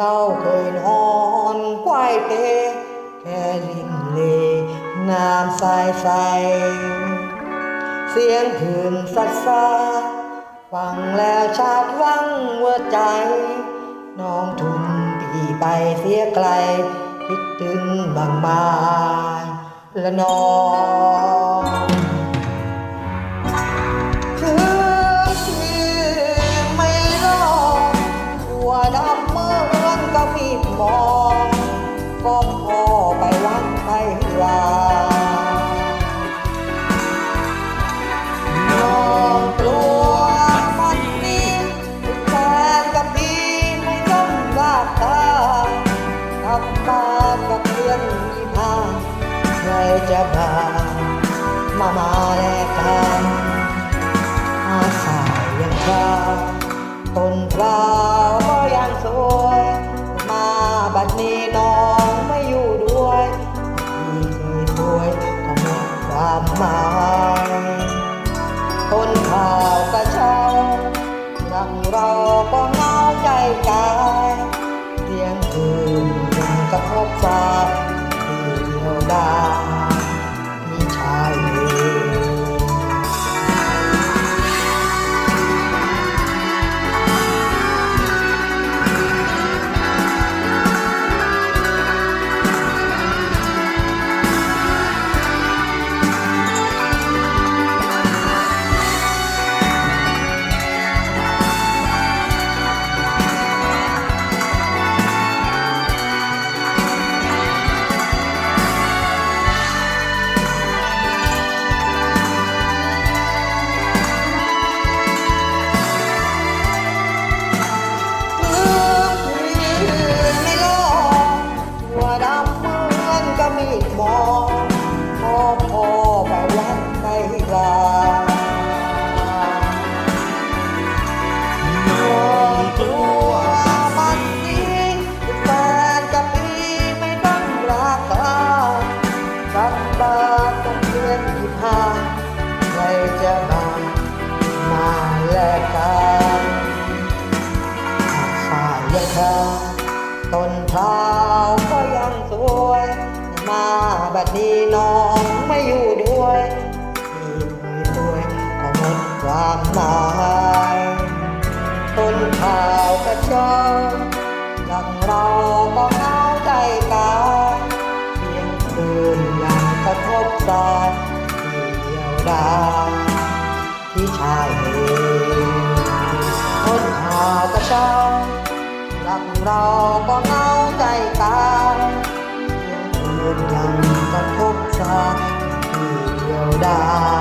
ราเคยนอนควายเตแค่ลินเลน้ำใสใสเสียงคืนสัดสาฟังแล้วชาดหวังหัวใจ น้องทุ่มพี่ไปเสียไกล คิดถึงบางบานและนองา มีดหมอพอพอไปวัดไปลาน้องกลัวมันนี้แฟนกับพี่ไม่ต้องรักกันกลับบ้านต้องเพื่อนที่พาใครจะมามาแลกกันฝ่ายยังคาต้นเท้าก็ยังสวย มาบัดนี้น้องไม่อยู่ด้วยที่เคยสวยก็หมดความหมายต้นเท้ากระเช้าหลังเราก็เหงาใจกายเพียงคืนยังกระทบสายที่เดียวดายที่ชายเองคนหาวกระเช้ารักเราก็เหงาใจกาย อนยังกระทบชายที่เดียวดาย